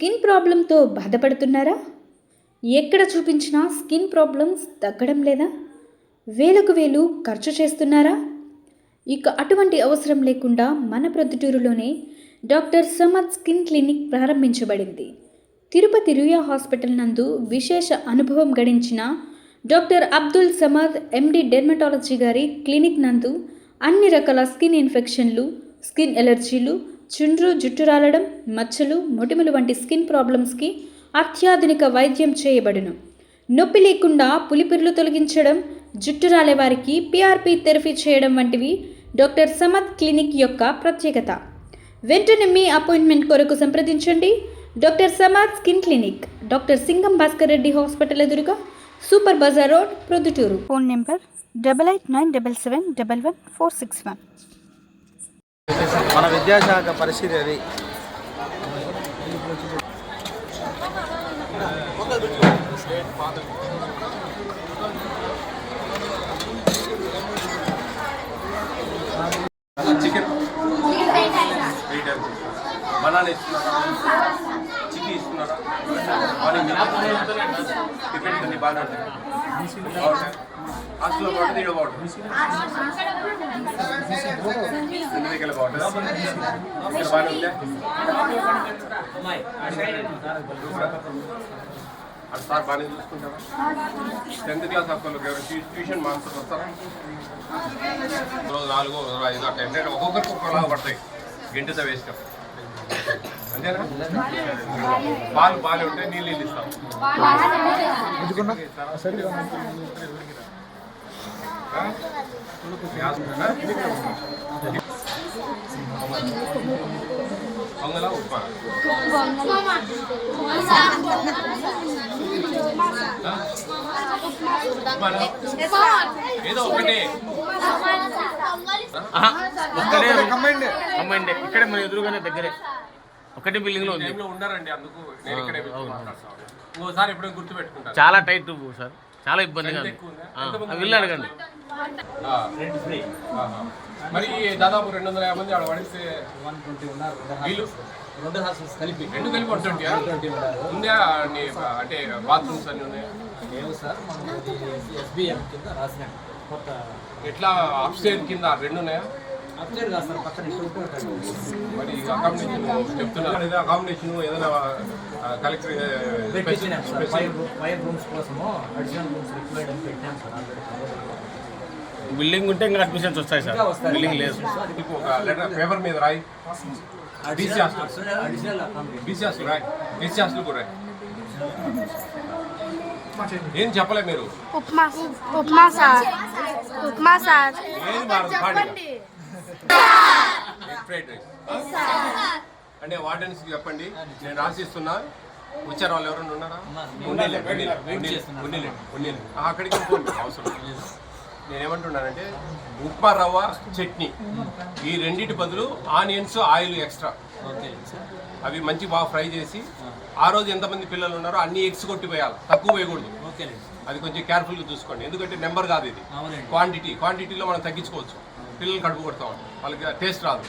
Skin ప్రాబ్లంతో బాధపడుతున్నారా? ఎక్కడ చూపించినా స్కిన్ ప్రాబ్లమ్స్ తగ్గడం లేదా? వేలకు వేలు ఖర్చు చేస్తున్నారా? ఇక అటువంటి అవసరం లేకుండా మన ప్రొద్దుటూరులోనే డాక్టర్ సమద్ స్కిన్ క్లినిక్ ప్రారంభించబడింది. తిరుపతి రుయా హాస్పిటల్ నందు విశేష అనుభవం గడించిన doctor Abdul Samad MD dermatology గారి క్లినిక్ నందు అన్ని రకాల స్కిన్ ఇన్ఫెక్షన్లు స్కిన్ ఎలర్జీలు చుండ్రు జుట్టు రాలడం మచ్చలు మొటిమలు వంటి స్కిన్ ప్రాబ్లమ్స్కి అత్యాధునిక వైద్యం చేయబడును. నొప్పి లేకుండా పులిపిర్లు తొలగించడం జుట్టు రాలే వారికి పిఆర్పి థెరపీ చేయడం వంటివి డాక్టర్ సమత్ క్లినిక్ యొక్క ప్రత్యేకత. వెంటనే మీ అపాయింట్మెంట్ కొరకు సంప్రదించండి. Doctor Samad skin clinic doctor Singam Bhaskar Reddy hospital ఎదురుగా super bazaar road Proddatur. Phone number double eight nine double seven double one four six one. మన విద్యాశాఖ పరిస్థితి అది. చికెన్. బనానా ఇస్తున్నారా? చికెన్ ఇస్తున్నారా? మరి టిఫిన్ బాగా. హాస్టల్లో బాగుంటుంది ఇక్కడ బాగుంటుంది. రెండు దగ్గర బాగుంటుంది. ఇక్కడ బాగానే ఉందా? అది సార్ బాగానే చూసుకుంటారా? టెన్త్ క్లాస్ అక్కలు ట్యూషన్ మాస్టర్స్ వస్తారా? రోజు నాలుగు రోజు ఐదు అట్లా ఏంటంటే ఒక్కొక్కరికి ఒక్కొక్కలా పడతాయి. గింటితో వేస్తాం అంతేనా? పాలు పాలు ఉంటే నీళ్ళు నీళ్ళు ఇస్తాం ఏదో ఒకటి అమ్మాయిండే ఇక్కడే మన ఎదురుగానే దగ్గరే ఒకటే బిల్డింగ్లో ఉంది ఉండారండి అందుకు నేను ఇక్కడే మాట్లాడతాను ఇంకోసారి ఎప్పుడైనా గుర్తు పెట్టుకుంటాను చాలా టైట్ సార్ చాలా ఇబ్బందిగా ఉంది. వెళ్ళి అడగండి. మరి దాదాపు రెండు వందల యాభై మంది ఆడ పడిస్తే వీళ్ళు? రెండు హాస్టల్స్ కలిపి. రెండు కలిపి వన్ ట్వంటీ ట్వంటీ ఉన్నారు ఉందా అన్ని అంటే బాత్రూమ్స్ అన్ని ఉన్నాయి? లేవు సార్ మనం ఎస్బిఎం కింద రాసినాం. కొత్త ఎట్లా అప్స్టేర్ కింద రెండు ఉన్నాయా? అప్డేట్ కాదు సార్ పక్కన ఇటు ఉంటుంది. మరి అకామిడేషన్ చెప్తున్నారు. అకామిడేషన్ ఏదైనా కలెక్టర్ పెట్టించినాం సార్. ఫైవ్ ఫైవ్ రూమ్స్ కోసము అడిషనల్ రూమ్స్ రిక్వైర్డ్ అని పెట్టినాం సార్ ఆల్రెడీ. బిల్డింగ్ ఉంటే ఇంకా అడ్మిషన్స్ వస్తాయి సార్. ఇంకా వస్తాయి. బిల్డింగ్ లేదు. ఒక లెటర్ పేపర్ మీద రాయి. BC hostel. Additional accommodation BC hostel రాయి. బీసీ హాస్టల్ కూడా రాయి. ఏం చెప్పలే మీరు? ఉప్మా ఉప్మా సార్. ఉప్మా సార్. ఏది మారదు? పాడి ఫ్రైడ్ రైస్. అంటే వార్డెన్స్ చెప్పండి. నేను రాసిస్తున్నా. వచ్చారు వాళ్ళు ఎవరైనా ఉన్నారా? అక్కడికి అవసరం నేనేమంటున్నానంటే ఉప్మా రవ్వ చట్నీ. ఈ రెండింటి బదులు ఆనియన్స్ ఆయిల్ ఎక్స్ట్రా. అవి మంచి బాగా ఫ్రై చేసి ఆ రోజు ఎంతమంది పిల్లలు ఉన్నారో అన్ని ఎగ్స్ కొట్టిపోయాలి. తక్కువ వేయకూడదు. అది కొంచెం కేర్ఫుల్గా చూసుకోండి. ఎందుకంటే నెంబర్ కాదు ఇది. క్వాంటిటీ క్వాంటిటీలో మనం తగ్గించుకోవచ్చు. పిల్లలు కడుపు కొడతాం వాళ్ళకి టేస్ట్ రాదు.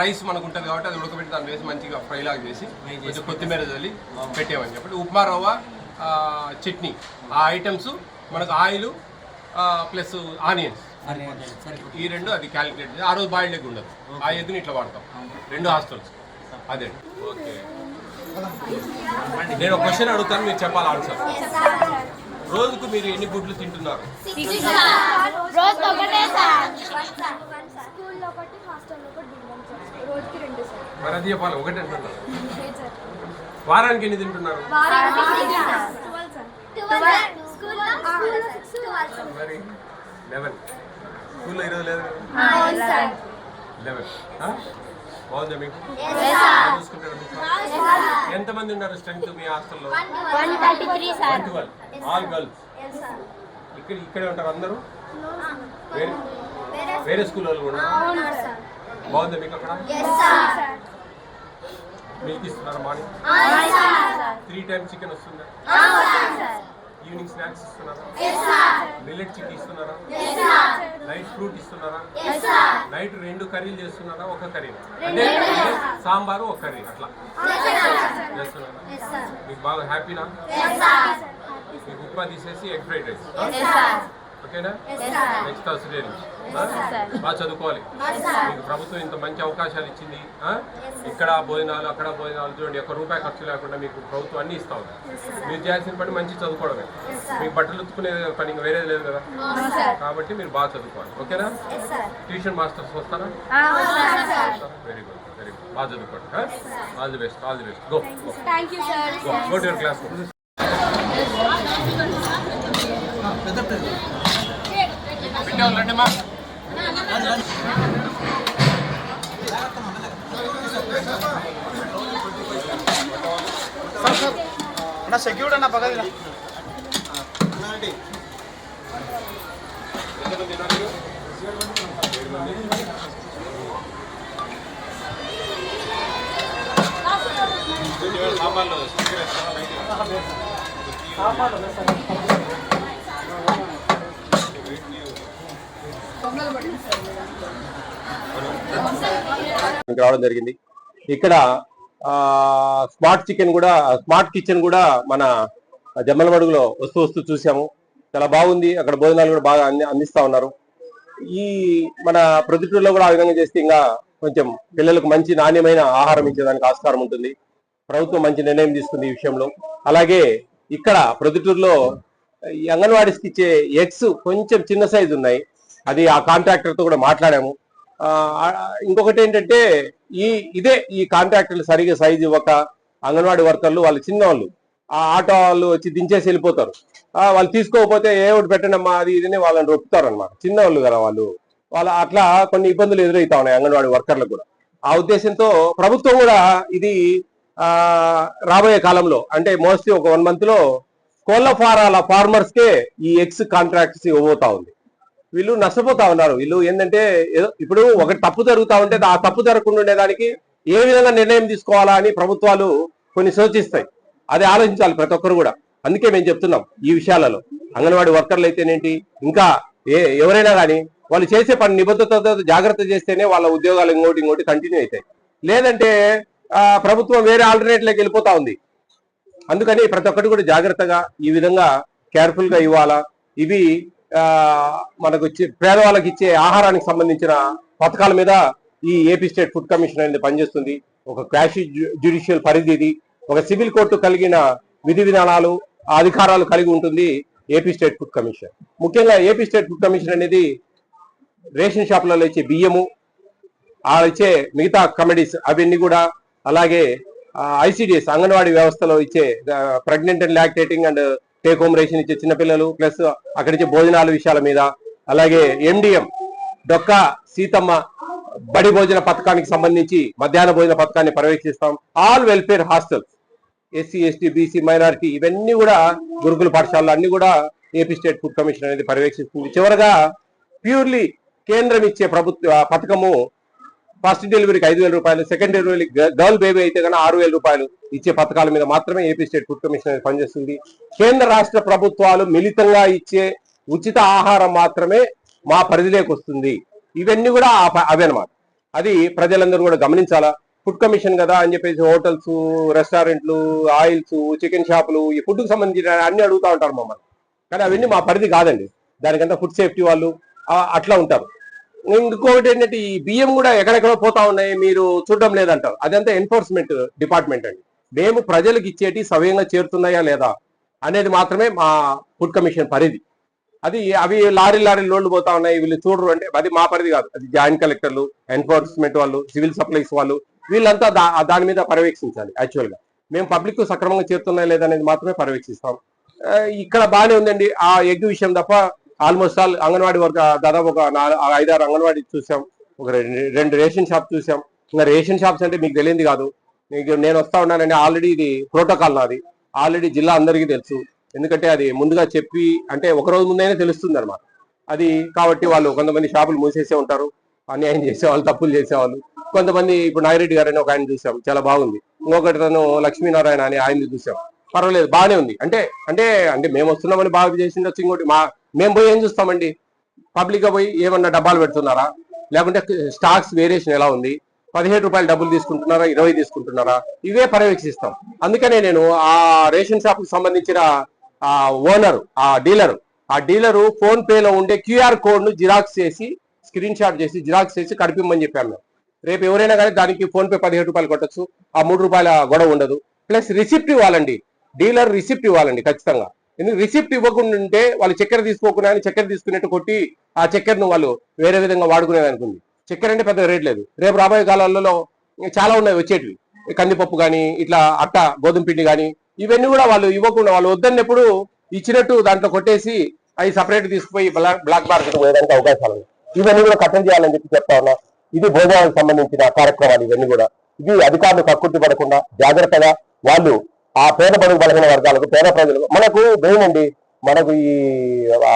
రైస్ మనకు ఉంటుంది కాబట్టి అది ఉడకబెట్టి దాన్ని వేసి మంచిగా ఫ్రై లాగా చేసి కొంచెం కొత్తిమీర చల్లి పెట్టామని చెప్పి ఉప్మా రవ్వ చట్నీ ఆ ఐటమ్స్ మనకు ఆయిల్ ప్లస్ ఆనియన్స్. ఈ రెండు అది క్యాలిక్యులేట్ ఆ రోజు బాయిల్డ్ ఎగ్ ఉండదు. ఆ ఎగ్ని ఇట్లా వాడతాం. రెండు హాస్టల్స్. అదే. ఓకే. నేను ఒక క్వశ్చన్ అడుగుతాను మీరు చెప్పాలి ఆన్సర్. రోజుకు మీరు ఎన్ని గుడ్లు తింటున్నారు? మరి అది చెప్పాలి ఒకటి అంటున్నారు. వారానికి ఎన్ని తింటున్నారు? మరి లెవెన్. స్కూల్లో ఈరోజు లేదు లెవెన్. బాగుందా మీకు? ఎంతమంది ఉన్నారు స్ట్రెంగ్త్ మీ హాస్టల్లో? ఆల్ గర్ల్స్ ఇక్కడ ఇక్కడే ఉంటారు అందరూ? వేరే వేరే స్కూల్ వాళ్ళు కూడా బాగుందా మీకు అక్కడ? మిల్క్ ఇస్తున్నారా మార్నింగ్ త్రీ టైమ్స్ చికెన్ వస్తుందా? ఈవినింగ్ స్నాక్స్ ఇస్తున్నారా? మిల్లెట్ చికెన్ ఇస్తున్నారా? నైట్ ఫ్రూట్ ఇస్తున్నారా? నైట్ రెండు కర్రీలు చేస్తున్నారా? ఒక కర్రీ అంటే సాంబారు ఒక కర్రీ అట్లా. చేస్తున్నారా మీకు బాగా హ్యాపీనా? మీకు ఉప్మా తీసేసి ఎగ్ ఫ్రైడ్ రైస్. ఓకేనా? నెక్స్ట్ థర్స్డే నుంచి? బాగా చదువుకోవాలి. మీకు ప్రభుత్వం ఇంత మంచి అవకాశాలు ఇచ్చింది? ఇక్కడ భోజనాలు అక్కడ భోజనాలు చూడండి ఒక్క రూపాయి ఖర్చు లేకుండా మీకు ప్రభుత్వం అన్ని ఇస్తా ఉంది. మీరు చేయాల్సిన పని మంచి చదువుకోవడమే. మీకు బట్టలు ఉతుకునే పని ఇంకా వేరేది లేదు కదా? కాబట్టి మీరు బాగా చదువుకోవాలి. ఓకేనా? ట్యూషన్ మాస్టర్స్ వస్తారా? వెరీ గుడ్ వెరీ గుడ్ బాగా చదువుకోండి all the best all the best go thank you sir go to your class పెట్టాలండి మా అన్న సెక్యూరిటీ అన్న పక్కది ఇక్కడికి రావడం జరిగింది. ఇక్కడ స్మార్ట్ చికెన్ కూడా స్మార్ట్ కిచెన్ కూడా మన జమ్మలమడుగులో వస్తూ వస్తూ చూసాము. చాలా బాగుంది. అక్కడ భోజనాలు కూడా బాగా అంది అందిస్తా ఉన్నారు. ఈ మన ప్రొద్దుటూరులో కూడా ఆ విధంగా చేస్తే ఇంకా కొంచెం పిల్లలకు మంచి నాణ్యమైన ఆహారం ఇచ్చేదానికి ఆస్కారం ఉంటుంది. ప్రభుత్వం మంచి నిర్ణయం తీసుకుంది ఈ విషయంలో. అలాగే ఇక్కడ ప్రొద్దుటూరులో ఈ అంగన్వాడీస్కి ఇచ్చే ఎగ్స్ కొంచెం చిన్న సైజు ఉన్నాయి. అది ఆ కాంట్రాక్టర్తో కూడా మాట్లాడాము. ఇంకొకటి ఏంటంటే ఈ ఇదే ఈ కాంట్రాక్టర్లు సరిగా సైజు ఇవ్వక అంగన్వాడీ వర్కర్లు వాళ్ళు చిన్నవాళ్ళు ఆ ఆటో వాళ్ళు వచ్చి దించేసి వెళ్ళిపోతారు. వాళ్ళు తీసుకోకపోతే ఏ ఒకటి పెట్టండమ్మా అది ఇదని వాళ్ళని రొప్పుతారు అనమాట చిన్నవాళ్ళు కదా వాళ్ళు. వాళ్ళ అట్లా కొన్ని ఇబ్బందులు ఎదురవుతా ఉన్నాయి అంగన్వాడీ వర్కర్లకు కూడా. ఆ ఉద్దేశంతో ప్రభుత్వం కూడా ఇది ఆ రాబోయే కాలంలో అంటే మోస్ట్లీ ఒక వన్ మంత్లో కోళ్ళ ఫారాల ఫార్మర్స్కే ఈ ఎక్స్ కాంట్రాక్ట్స్ ఇవ్వబోతా ఉంది. వీళ్ళు నష్టపోతా ఉన్నారు. వీళ్ళు ఏంటంటే ఇప్పుడు ఒకటి తప్పు జరుగుతా ఉంటే ఆ తప్పు జరగకుండా ఉండేదానికి ఏ విధంగా నిర్ణయం తీసుకోవాలా అని ప్రభుత్వాలు కొన్ని సూచిస్తాయి. అది ఆలోచించాలి ప్రతి ఒక్కరు కూడా. అందుకే మేము చెప్తున్నాం ఈ విషయాలలో. అంగన్వాడీ వర్కర్లు అయితేనేంటి? ఇంకా ఏ ఎవరైనా కానీ వాళ్ళు చేసే పని నిబద్ధతతో జాగ్రత్త చేస్తేనే వాళ్ళ ఉద్యోగాలు ఇంకోటి ఇంకోటి కంటిన్యూ అవుతాయి. లేదంటే ఆ, ప్రభుత్వం వేరే ఆల్టర్నేట్లోకి వెళ్ళిపోతా ఉంది. అందుకని ప్రతి ఒక్కటి కూడా జాగ్రత్తగా ఈ విధంగా కేర్ఫుల్గా ఇవ్వాలా? ఇవి మనకు పేదవాళ్ళకి ఇచ్చే ఆహారానికి సంబంధించిన పథకాల మీద ఈ ఏపీ స్టేట్ ఫుడ్ కమిషన్ అనేది పనిచేస్తుంది. ఒక క్యాష్ జ్యుడిషియల్ పరిధి ఇది. ఒక సివిల్ కోర్టు కలిగిన విధి విధానాలు అధికారాలు కలిగి ఉంటుంది ఏపీ స్టేట్ ఫుడ్ కమిషన్. ముఖ్యంగా ఏపీ స్టేట్ ఫుడ్ కమిషన్ అనేది రేషన్ షాపులలో ఇచ్చే బియ్యము ఆ ఇచ్చే మిగతా కమెడీస్ అవన్నీ కూడా అలాగే ఐసిడిఎస్ అంగన్వాడీ వ్యవస్థలో ఇచ్చే pregnant and lactating and take home ration ఇచ్చే చిన్నపిల్లలు ప్లస్ అక్కడ ఇచ్చే భోజనాల విషయాల మీద. అలాగే ఎండిఎం డొక్క సీతమ్మ బడి భోజన పథకానికి సంబంధించి మధ్యాహ్న భోజన పథకాన్ని పర్యవేక్షిస్తాం. All welfare hostels SC ST BC minority ఇవన్నీ కూడా గురుకుల పాఠశాలలు అన్ని కూడా ఏపీ స్టేట్ ఫుడ్ కమిషన్ అనేది పర్యవేక్షిస్తుంది. చివరగా ప్యూర్లీ కేంద్రం ఇచ్చే ప్రభుత్వ పథకము ఫస్ట్ డెలివరీకి ఐదు వేల రూపాయలు సెకండ్ డెలివరీ గర్ల్ బేబీ అయితే కన్నా ఆరు వేల రూపాయలు ఇచ్చే పథకాల మీద మాత్రమే ఏపీ స్టేట్ ఫుడ్ కమిషన్ అనేది పనిచేస్తుంది. కేంద్ర రాష్ట్ర ప్రభుత్వాలు మిళితంగా ఇచ్చే ఉచిత ఆహారం మాత్రమే మా పరిధిలోకి వస్తుంది. ఇవన్నీ కూడా ఆ అన్నమాట. అది ప్రజలందరూ కూడా గమనించాలా? ఫుడ్ కమిషన్ కదా అని చెప్పేసి హోటల్స్ రెస్టారెంట్లు ఆయిల్స్ చికెన్ షాపులు ఈ ఫుడ్కి సంబంధించిన అన్ని అడుగుతా ఉంటారు మమ్మల్ని. కానీ అవన్నీ మా పరిధి కాదండి. దానికంతా ఫుడ్ సేఫ్టీ వాళ్ళు అట్లా ఉంటారు. ఇంకొకటి ఏంటంటే ఈ బియ్యం కూడా ఎక్కడెక్కడో పోతా ఉన్నాయి మీరు చూడడం లేదంటారు. అదంతా ఎన్ఫోర్స్మెంట్ డిపార్ట్మెంట్ అండి. మేము ప్రజలకు ఇచ్చేటి సవ్యంగా చేరుతున్నాయా లేదా అనేది మాత్రమే మా ఫుడ్ కమిషన్ పరిధి. అది అవి లారీ లారీ లోడ్లు పోతా ఉన్నాయి వీళ్ళు చూడరు అంటే అది మా పరిధి కాదు. అది జాయింట్ కలెక్టర్లు ఎన్ఫోర్స్మెంట్ వాళ్ళు సివిల్ సప్లైస్ వాళ్ళు వీళ్ళంతా దా- దాని మీద పర్యవేక్షించాలి యాక్చువల్గా. మేము పబ్లిక్ సక్రమంగా చేరుతున్నాయా లేదా అనేది మాత్రమే పర్యవేక్షిస్తాం. ఇక్కడ బాగానే ఉందండి. ఆ ఎగ్ విషయం తప్ప ఆల్మోస్ట్ ఆల్ అంగన్వాడీ వర్క్ దాదాపు ఒక నాలుగు ఐదారు అంగన్వాడీ చూసాం. ఒక రెండు రెండు రేషన్ షాప్ చూసాం. ఇంకా రేషన్ షాప్స్ అంటే మీకు తెలియంది కాదు. మీకు నేను వస్తా ఉన్నానండి ఆల్రెడీ ఇది ప్రోటోకాల్ నాది. ఆల్రెడీ జిల్లా అందరికీ తెలుసు. ఎందుకంటే అది ముందుగా చెప్పి అంటే ఒక రోజు ముందైనా తెలుస్తుంది అనమాట అది కాబట్టి వాళ్ళు కొంతమంది షాపులు మూసేసే ఉంటారు. అన్యాయం చేసేవాళ్ళు తప్పులు చేసేవాళ్ళు. కొంతమంది ఇప్పుడు నాగిరెడ్డి గారు అని ఒక ఆయన చూసాం. చాలా బాగుంది. ఇంకొకటి తను లక్ష్మీనారాయణ అని ఆయన్ని చూసాం. పర్వాలేదు బాగానే ఉంది. అంటే అంటే అంటే మేము వస్తున్నామని బాగా చేసిండొచ్చు ఇంకోటి మా మేము పోయి ఏం చూస్తామండి? పబ్లిక్గా పోయి ఏమన్నా డబ్బాలు పెడుతున్నారా? లేకుంటే స్టాక్స్ వేరియేషన్ ఎలా ఉంది? పదిహేడు రూపాయలు డబ్బులు తీసుకుంటున్నారా? ఇరవై తీసుకుంటున్నారా? ఇవే పర్యవేక్షిస్తాం. అందుకనే నేను ఆ రేషన్ షాప్కి సంబంధించిన ఆ ఓనర్ ఆ డీలరు ఆ డీలరు ఫోన్ పేలో ఉండే క్యూఆర్ కోడ్ను జిరాక్స్ చేసి స్క్రీన్ షాట్ చేసి జిరాక్స్ చేసి కడిపిమ్మని చెప్పాను మేము. రేపు ఎవరైనా కానీ దానికి ఫోన్ పే పదిహేడు రూపాయలు కొట్టచ్చు ఆ మూడు రూపాయల గొడవ ఉండదు. ప్లస్ రిసిప్ట్ ఇవ్వాలండి. డీలర్ రిసిప్ట్ ఇవ్వాలండి ఖచ్చితంగా. ఎందుకు రిసిప్ట్ ఇవ్వకుండా ఉంటే వాళ్ళు చక్కెర తీసుకోకుండా అని చక్కెర తీసుకున్నట్టు కొట్టి ఆ చక్కెరను వాళ్ళు వేరే విధంగా వాడుకునేది అనుకుంది. చక్కెర అంటే పెద్ద రేట్ లేదు. రేపు రాబోయే కాలాలలో చాలా ఉన్నాయి వచ్చేటివి. కందిపప్పు కానీ ఇట్లా అట్ట గోధుమ పిండి కానీ ఇవన్నీ కూడా వాళ్ళు ఇవ్వకుండా వాళ్ళు వద్దన్నప్పుడు ఇచ్చినట్టు దాంట్లో కొట్టేసి అవి సపరేట్ తీసుకుపోయి బ్లాక్ బ్లాక్ మార్కెట్ పోయడానికి అవకాశాలు ఉన్నాయి. ఇవన్నీ కూడా కట్టం చేయాలని చెప్పి చెప్తా ఉన్నా. ఇది భోజనాలకు సంబంధించిన కార్యక్రమాలు ఇవన్నీ కూడా. ఇది అధికారులు కక్కుర్తి పడకుండా జాగ్రత్తగా వాళ్ళు ఆ పేద బడుగు బలహీన వర్గాలకు పేద ప్రజలకు మనకు మెయిన్ మనకు ఈ ఆ,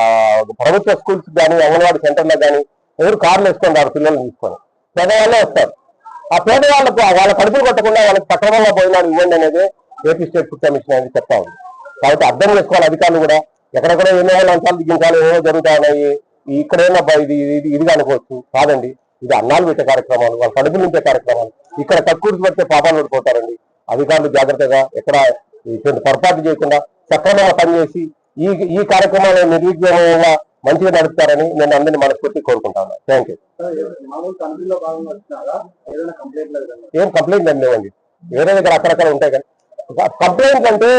ప్రభుత్వ స్కూల్స్ కానీ అంగన్వాడీ సెంటర్లకు కానీ ఎవరు కార్లు వేసుకుంటారు పిల్లల్ని తీసుకొని. పేదవాళ్ళే వస్తారు. ఆ పేదవాళ్ళకు వాళ్ళ కడుపులు కొట్టకుండా వాళ్ళకి సక్రమంగా భోజనాలు ఇవ్వండి అనేది ఏపీ స్టేట్ ఫుడ్ కమిషన్ అనేది చెప్తా ఉంది. కాబట్టి అర్థం చేసుకోవాలి అధికారులు కూడా. ఎక్కడెక్కడ ఎన్నో అంశాలు దిగించాలి ఏమో జరుగుతా ఉన్నాయి ఇక్కడేమో అబ్బా ఇది ఇది కానుకోవచ్చు అనుకోవచ్చు. కాదండి. ఇది అన్నాలు పెట్టే కార్యక్రమాలు వాళ్ళ కడుపులు నింపే కార్యక్రమాలు. ఇక్కడ తక్కువ పడితే పాపాలు పడిపోతారండి. అధికారులు జాగ్రత్తగా ఎక్కడ ఇటువంటి పొరపాటు చేయకుండా సక్రమంగా పనిచేసి ఈ ఈ కార్యక్రమాలు నిర్విఘ్నంగా మంచిగా నడుపుతారని నేను అందరినీ మనస్ఫూర్తి కోరుకుంటాను. థ్యాంక్ యూ ఏం కంప్లైంట్ అండి లేవండి. వేరే దగ్గర అక్కడక్కడ ఉంటాయి కానీ కంప్లైంట్ అంటే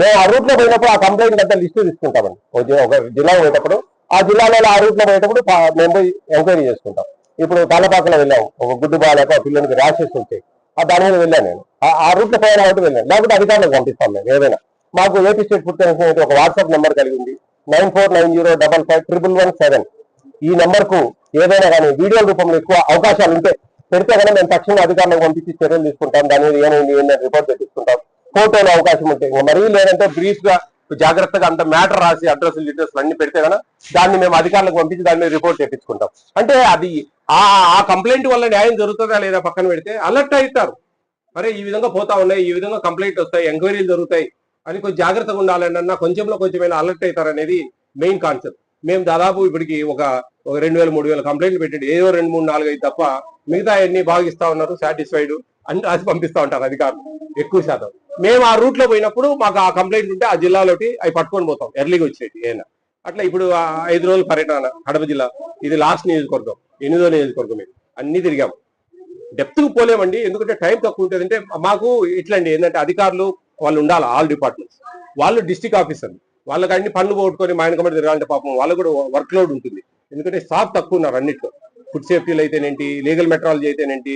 మేము ఆ రూట్లో పోయినప్పుడు ఆ కంప్లైంట్ అంతా లిస్టు తీసుకుంటామండి. ఒక ఒక జిల్లా పోయేటప్పుడు ఆ జిల్లాలో ఆ రూట్లో పోయేటప్పుడు మేము పోయి ఎంక్వైరీ చేసుకుంటాం. ఇప్పుడు తలపాకలో వెళ్ళాం. ఒక గుడ్డు బాగాలేక పిల్లలకి ర్యాషెస్ ఉంటాయి ఆ దాని మీద వెళ్ళాను నేను. ఆ- రూట్లో పోయాను కాబట్టి వెళ్ళాను లేకపోతే అధికారులకు పంపిస్తాను నేను ఏదైనా. మాకు ఏపీ స్టేట్ ఫుడ్ కమిషన్ ఒక వాట్సాప్ నెంబర్ కలిగి ఉంది. Nine four nine zero double five triple one seven. ఈ నెంబర్కు ఏదైనా కానీ వీడియో రూపంలో ఎక్కువ అవకాశాలు ఉంటే పెడితే కనుక మేము తక్షణ అధికారులకు పంపించి చర్యలు తీసుకుంటాం. దాని మీద ఏమైంది ఏంటంటే రిపోర్ట్ పెట్టించుకుంటాం ఫోటోలో అవకాశం ఉంటే మరీ లేదంటే బ్రీఫ్గా జాగ్రత్తగా అంత మ్యాటర్ రాసి అడ్రస్ డీటెయిల్స్ అన్ని పెడితే కదా దాన్ని మేము అధికారులకు పంపించి దాని మీద రిపోర్ట్ చేపించుకుంటాం. అంటే అది ఆ ఆ కంప్లైంట్ వల్ల న్యాయం జరుగుతుందా లేదా పక్కన పెడితే అలర్ట్ అవుతారు. మరే ఈ విధంగా పోతా ఉన్నాయి ఈ విధంగా కంప్లైంట్ వస్తాయి ఎంక్వైరీలు జరుగుతాయి అని కొంచెం జాగ్రత్తగా ఉండాలని అన్న కొంచెంలో కొంచెమైనా అలర్ట్ అవుతారు అనేది మెయిన్ కాన్సెప్ట్. మేము దాదాపు ఇప్పటికి ఒక ఒక రెండు వేల మూడు వేల కంప్లైంట్లు పెట్టండి. ఏదో రెండు మూడు నాలుగు ఐదు తప్ప మిగతా అన్ని బాగా ఇస్తా ఉన్నారు సాటిస్ఫైడ్ అని రాసి పంపిస్తా ఉంటారు అధికారులు. ఎక్కువ శాతం. మేము ఆ రూట్లో పోయినప్పుడు మాకు ఆ కంప్లైంట్ ఉంటే ఆ జిల్లాలోకి అవి పట్టుకొని పోతాం. ఎర్లీగా వచ్చేది ఏనా అట్లా ఇప్పుడు ఐదు రోజుల పర్యటన కడప జిల్లా. ఇది లాస్ట్ నియోజకవర్గం ఎనిమిదో నియోజకవర్గం ఇది. అన్ని తిరిగాము డెప్త్కు పోలేమండి. ఎందుకంటే టైం తక్కువ ఉంటుంది. అంటే మాకు ఇట్లండి ఏంటంటే అధికారులు వాళ్ళు ఉండాలి ఆల్ డిపార్ట్మెంట్స్ వాళ్ళు డిస్టిక్ ఆఫీసర్లు వాళ్ళకి అన్ని పనులు పోగొట్టుకొని మా వెనకబడి తిరగాలంటే పాపం వాళ్ళకు కూడా వర్క్ లోడ్ ఉంటుంది. ఎందుకంటే స్టాఫ్ తక్కువ ఉన్నారు అన్నిట్లో. ఫుడ్ సేఫ్టీలు అయితేనేంటి లీగల్ మెట్రాలజీ అయితేనేంటి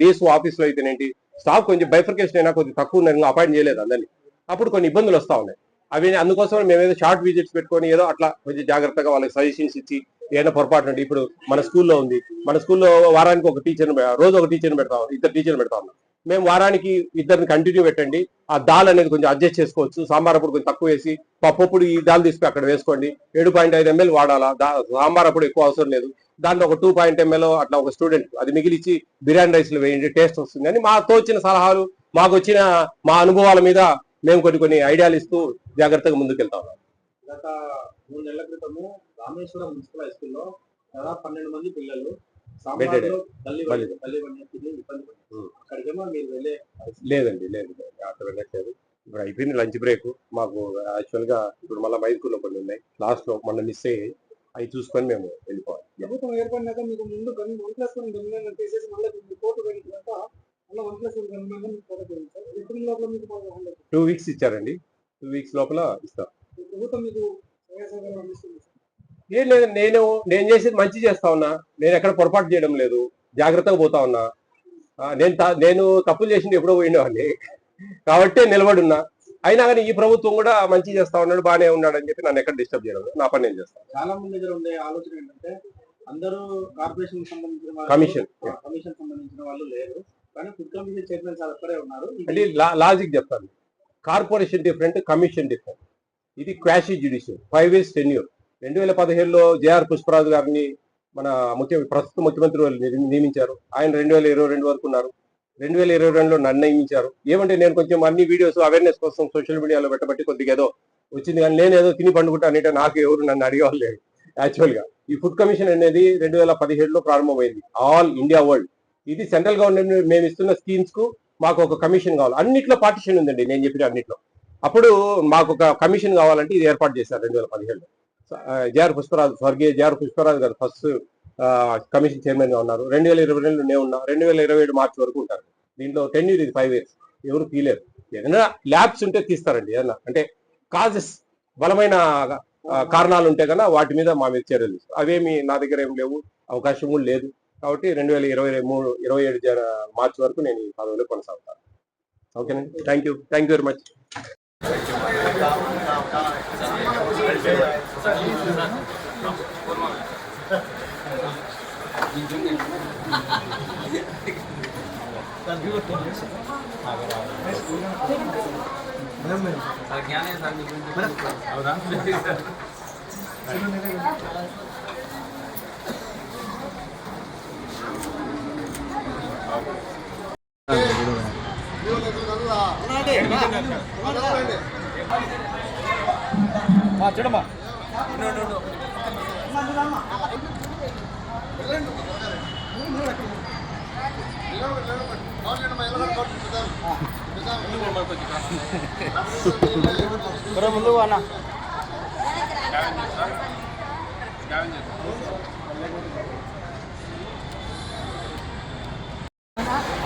డిఎస్ఓ ఆఫీస్లో అయితేనేంటి స్టాఫ్ కొంచెం బైఫర్కేషన్ అయినా కొంచెం తక్కువ ఉన్నారు అపాయింట్ చేయలేదు అందరినీ. అప్పుడు కొన్ని ఇబ్బందులు వస్తూ ఉన్నాయి. అవి అందుకోసం మేము ఏదో షార్ట్ విజిట్స్ పెట్టుకొని ఏదో అట్లా కొంచెం జాగ్రత్తగా వాళ్ళకి సజెషన్స్ ఇచ్చి ఏదైనా పొరపాటు ఉంటే ఇప్పుడు మన స్కూల్లో ఉంది. మన స్కూల్లో వారానికి ఒక టీచర్ రోజు ఒక టీచర్ని పెడతాం ఇద్దరు టీచర్ని పెడతా ఉన్నాం. మేము వారానికి ఇద్దరిని కంటిన్యూ పెట్టండి. ఆ దాల్ అనేది కొంచెం అడ్జస్ట్ చేసుకోవచ్చు. సాంబార్ అప్పుడు కొంచెం తక్కువ వేసి పప్పు ఈ దాల్ తీసుకుని అక్కడ వేసుకోండి. ఏడు పాయింట్ ఐదు ఎంఎల్ వాడాలా? దా- సాంబార్ అప్పుడు ఎక్కువ అవసరం లేదు. దాంట్లో ఒక టూ పాయింట్ ఎంఎల్ అట్లా ఒక స్టూడెంట్ అది మిగిలిచ్చి బిర్యానీ రైస్లో వేయండి టేస్ట్ వస్తుంది అని మాతో వచ్చిన సలహాలు మాకు వచ్చిన మా అనుభవాల మీద మేము కొన్ని కొన్ని ఐడియాలు ఇస్తూ జాగ్రత్తగా ముందుకెళ్తా ఉన్నాం. గత మూడు నెలల క్రితము రామేశ్వరం మున్సిపల్ హై స్కూల్లో దాదాపు పన్నెండు మంది పిల్లలు. అక్కడికేమో మీరు వెళ్ళే లేదండి లేదు అక్కడ వెళ్ళట్లేదు. ఇప్పుడు అయిపోయింది లంచ్ బ్రేక్. మాకు యాక్చువల్గా ఇప్పుడు మళ్ళీ మైదుకుల్లో కొన్ని ఉన్నాయి. లాస్ట్లో మొన్న మిస్ అయ్యి అవి చూసుకొని మేము వెళ్ళిపోవాలి. ప్రభుత్వం ఏర్పడినాక మీకు ముందు వన్ ప్లస్ వన్ గవర్నమెంట్ తీసేసి మళ్ళీ కోర్టు వెళ్ళినాక మళ్ళీ వన్ ప్లస్ వన్ సార్. ఎప్పుడు లోపల మీకు టూ వీక్స్ ఇచ్చారండి. టూ వీక్స్ లోపల ఇస్తాం. ప్రభుత్వం మీకు ఏం లేదు నేను నేను చేసేది మంచి చేస్తా ఉన్నా. నేను ఎక్కడ పొరపాటు చేయడం లేదు. జాగ్రత్తగా పోతా ఉన్నా. నేను నేను తప్పులు చేసింది ఎప్పుడో పోయినవాడిని. కాబట్టి నిలబడి ఉన్నా. అయినా కానీ ఈ ప్రభుత్వం కూడా మంచి చేస్తా ఉన్నాడు బాగానే ఉన్నాడు అని చెప్పి నన్ను ఎక్కడ డిస్టర్బ్ చేయడం. నా పని నేను చేస్తాను చాలా మంది దగ్గర ఉండే ఆలోచన ఏంటంటే అందరూ కార్పొరేషన్ సంబంధించిన కమిషన్ కమిషన్ సంబంధించిన వాళ్ళు లేరు. కానీ ఫుడ్ కమిషన్ చైర్మన్ సార్ అక్కడే ఉన్నారు. అంటే లాజిక్ చెప్తాను. కార్పొరేషన్ డిఫరెంట్ కమిషన్ డిఫరెంట్ ఇది quasi judicial five years tenure రెండు వేల పదిహేడులో జేఆర్ పుష్పరాజు గారిని మన ముఖ్య ప్రస్తుత ముఖ్యమంత్రి నియమించారు. ఆయన రెండు వేల ఇరవై రెండు వరకు ఉన్నారు. రెండు వేల ఇరవై రెండులో నన్ను ఏమంటే నేను కొంచెం అన్ని వీడియోస్ అవేర్నెస్ కోసం సోషల్ మీడియాలో పెట్టబట్టి కొద్దిగా ఏదో వచ్చింది కానీ నేను ఏదో తిని పండుకుంటా అనేట నాకు ఎవరు నన్ను అడిగేవాళ్ళు లేదు యాక్చువల్గా ఈ ఫుడ్ కమిషన్ అనేది రెండు వేల పదిహేడులో ప్రారంభమైంది. ఆల్ ఇండియా వరల్డ్ ఇది సెంట్రల్ గవర్నమెంట్ మేము ఇస్తున్న స్కీమ్స్కు మాకు ఒక కమిషన్ కావాలి. అన్నిట్లో పార్టిషన్ ఉందండి నేను చెప్పిన అన్నిట్లో. అప్పుడు మాకు ఒక కమిషన్ కావాలంటే ఇది ఏర్పాటు చేశారు రెండు వేల పదిహేడులో. జేఆర్ పుష్పరాజు స్వర్గీయ జేఆర్ పుష్పరాజు గారు ఫస్ట్ కమిషన్ చైర్మన్గా ఉన్నారు. రెండు వేల ఇరవై రెండు నేను ఉన్నా రెండు వేల ఇరవై ఏడు మార్చి వరకు ఉంటారు. దీంట్లో టెన్ ఇయర్ ఇది ఫైవ్ ఇయర్స్ ఎవరు తీయలేరు. ఏదైనా ల్యాబ్స్ ఉంటే తీస్తారండి ఏదైనా. అంటే కాజెస్ బలమైన కారణాలు ఉంటే కన్నా వాటి మీద మా మీద చర్యలు అవేమి నా దగ్గర ఏం లేవు అవకాశం కూడా లేదు. కాబట్టి రెండు వేల ఇరవై మూడు ఇరవై ఏడు మార్చి వరకు నేను ఈ పదవిలో కొనసాగుతాను. ఓకేనండి. Thank you thank you very much ಹೌದಾ చూడమ్మా బ్రో ముందు అన్న.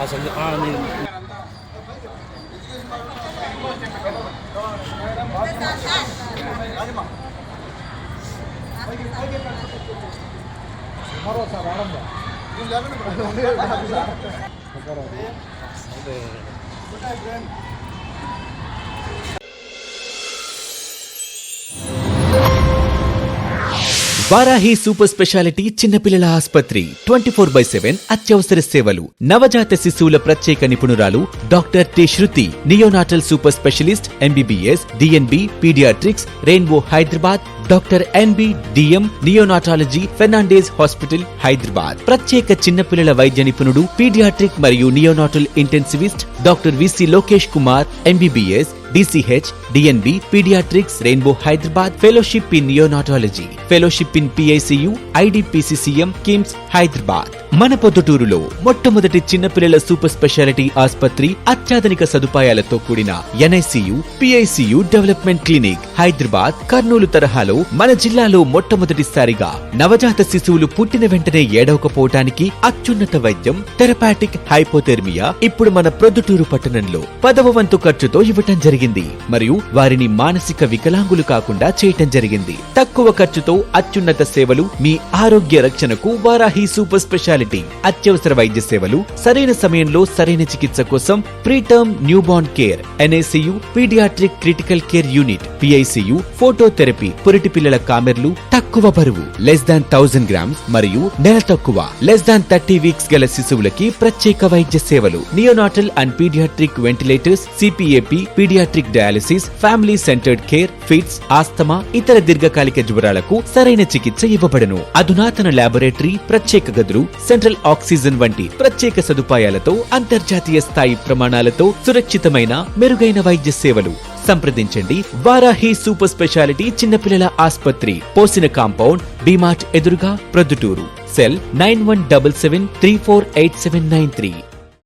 అసలు రాజమా 바로 말합니다. 그럼 야근은 말해 네. వారాహి సూపర్ స్పెషాలిటీ చిన్నపిల్లల ఆసుపత్రి. ట్వంటీ ఫోర్ బై సెవెన్ అత్యవసర సేవలు. నవజాత శిశువుల ప్రత్యేక నిపుణురాలు doctor T Shruti. Neonatal super specialist MBBS DNB paediatrics Rainbow Hyderabad doctor NB DM neonatology Fernandez hospital Hyderabad. ప్రత్యేక చిన్నపిల్లల వైద్య నిపుణుడు పీడియాట్రిక్ మరియు neonatal intensivist doctor VC Lokesh Kumar MBBS DCH DNB paediatrics Rainbow Hyderabad fellowship in neonatology fellowship in PICU IDPCCM KIMS Hyderabad మన పొద్దుటూరులో మొట్టమొదటి చిన్నపిల్లల super speciality ఆసుపత్రి అత్యాధునిక సదుపాయాలతో కూడిన NICU PICU development clinic Hyderabad Kurnool తరహాలో మన జిల్లాలో మొట్టమొదటిసారిగా నవజాత శిశువులు పుట్టిన వెంటనే ఏడవకపోవటానికి అత్యున్నత వైద్యం థెరపాటిక్ హైపోథెర్మియా ఇప్పుడు మన ప్రొద్దుటూరు పట్టణంలో పదవ వంతు ఖర్చుతో ఇవ్వటం జరిగింది. మరియు వారిని మానసిక వికలాంగులు కాకుండా చేయటం జరిగింది. తక్కువ ఖర్చుతో అత్యున్నత సేవలు మీ ఆరోగ్య రక్షణకు వారాహి సూపర్ స్పెషాలిటీ. అత్యవసర వైద్య సేవలు సరైన సమయంలో సరైన చికిత్స కోసం preterm newborn care NICU paediatric critical care unit ICU phototherapy పురిటి పిల్లల కామెర్లు తక్కువ బరువు లెస్ దాన్ థౌసండ్ గ్రామ్స్ మరియు నెల తక్కువ లెస్ దాన్ థర్టీ వీక్స్ గల శిశువులకి ప్రత్యేక వైద్య సేవలు. Neonatal and paediatric ventilators CPAP paediatric dialysis family centred care fits asthma ఇతర దీర్ఘకాలిక జ్వరాలకు సరైన చికిత్స ఇవ్వబడును. అధునాతన లాబొరేటరీ ప్రత్యేక గదులు సెంట్రల్ ఆక్సిజన్ వంటి ప్రత్యేక సదుపాయాలతో అంతర్జాతీయ స్థాయి ప్రమాణాలతో సురక్షితమైన మెరుగైన వైద్య సేవలు. సంప్రదించండి. వారాహి సూపర్ స్పెషాలిటీ చిన్నపిల్లల ఆసుపత్రి. పోసిన కాంపౌండ్ డిమార్ట్ ఎదురుగా Proddatur. Cell nine one double seven three four eight seven nine three.